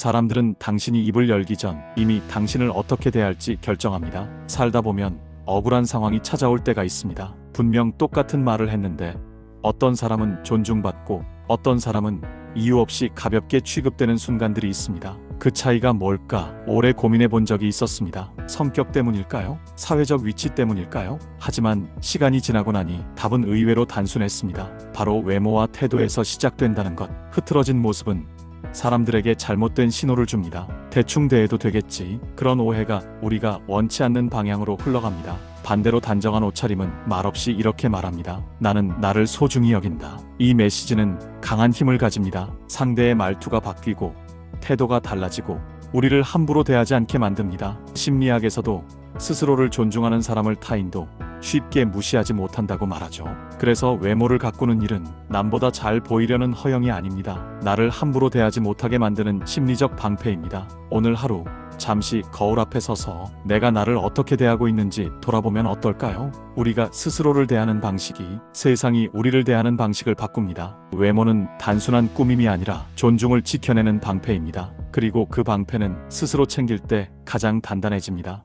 사람들은 당신이 입을 열기 전 이미 당신을 어떻게 대할지 결정합니다. 살다 보면 억울한 상황이 찾아올 때가 있습니다. 분명 똑같은 말을 했는데 어떤 사람은 존중받고 어떤 사람은 이유 없이 가볍게 취급되는 순간들이 있습니다. 그 차이가 뭘까? 오래 고민해 본 적이 있었습니다. 성격 때문일까요? 사회적 위치 때문일까요? 하지만 시간이 지나고 나니 답은 의외로 단순했습니다. 바로 외모와 태도에서 시작된다는 것. 흐트러진 모습은 사람들에게 잘못된 신호를 줍니다. 대충 대해도 되겠지. 그런 오해가 우리가 원치 않는 방향으로 흘러갑니다. 반대로 단정한 옷차림은 말없이 이렇게 말합니다. 나는 나를 소중히 여긴다. 이 메시지는 강한 힘을 가집니다. 상대의 말투가 바뀌고 태도가 달라지고 우리를 함부로 대하지 않게 만듭니다. 심리학에서도 스스로를 존중하는 사람을 타인도 쉽게 무시하지 못한다고 말하죠. 그래서 외모를 가꾸는 일은 남보다 잘 보이려는 허영이 아닙니다. 나를 함부로 대하지 못하게 만드는 심리적 방패입니다. 오늘 하루 잠시 거울 앞에 서서 내가 나를 어떻게 대하고 있는지 돌아보면 어떨까요? 우리가 스스로를 대하는 방식이 세상이 우리를 대하는 방식을 바꿉니다. 외모는 단순한 꾸밈이 아니라 존중을 지켜내는 방패입니다. 그리고 그 방패는 스스로 챙길 때 가장 단단해집니다.